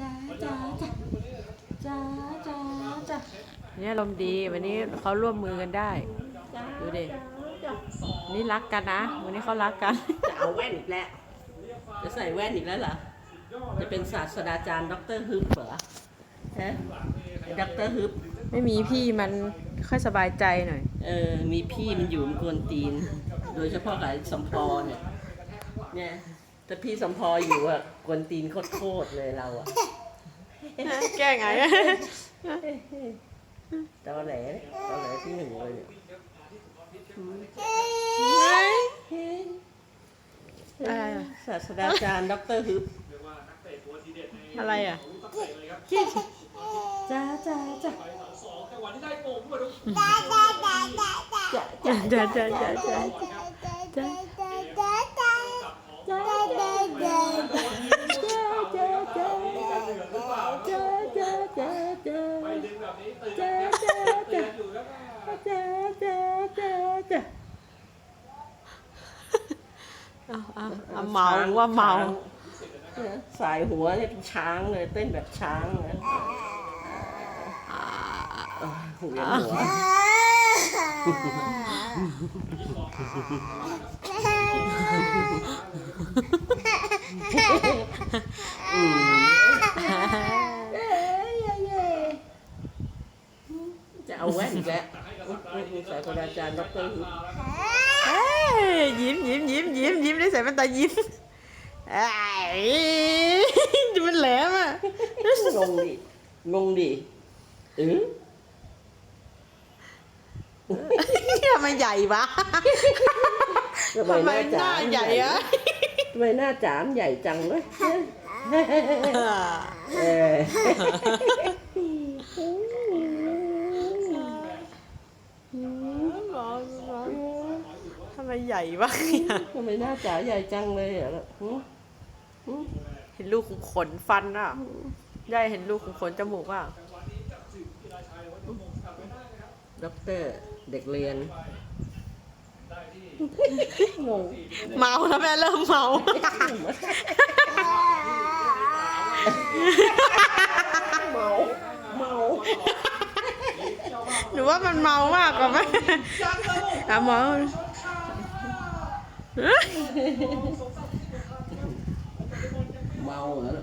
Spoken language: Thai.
จ้าจ้าจ้าจ้าจ้าจ้าเนี่ยลมณ์ดีวันนี้เขาร่วมมือกันได้จ้าดูดิจ้านี่รักกันนะ วันนี้เขารักกัน จะเอาแว่นอีกแล้ว จะใส่แว่นอีกแล้วเหรอ จะเป็นศาสตราจารย์ด็อกเตอร์ฮึบเหรอฮะด็อกเตอร์ฮึบ ไม่มีพี่มันค่อยสบายใจหน่อย เออ มีพี่มันอยู่มันกวนตีน โดยเฉพาะกับไอ้สมพรเนี่ย เนี่ย แต่พี่สมพรอยู่อะกวนตีนโคตรๆเลยเราอะแก้ไงตอแหลตอแหลที่หนึ่งเลยเนี่ยอะไรอะศาสตราจารย์ด็อกเตอร์ฮึบอะไรอะจ้าจ้าจ้าจ้าจ้าจ้าจ้าจ้าจ้า เอาเอาเอาเมาว่าเมาสายหัวเนี่ยเป็นช้างเลยเต้นแบบช้างเลยเออหัวหัวอืมจะ เอาแว่นอีกแล้วอุ๊ยอุ๊ยอุ๊ยศาสตราจารย์ดอกเตอรฮึบเอ้ยยิ้มยิ้มยิ้มยิ้มยิ้มได้ใส่แว่นตายิ้มไอ้ยดูมันแหลมอะงงดิงงดิเออทำไมใหญ่วะทำไมทำหไมน้าหจ๋าน้าใหญ่อะทำไมหน้าจ๋ามใหญ่จังเลยเออ ทำ ไมใหญ่วะทำไมหน้าจ๋าใหญ่จังเลยอะล่ะหือเห็นลูกขุมขนฟันอะได้เห็นลูกขุมขนจมูกอะด็อกเตอร์เด็กเรียน งงเมาแล้วแม่เริ่มเมา เมาเมาหรือว่ามันเมามากกว่าไหมอะเมา เมาเหรอ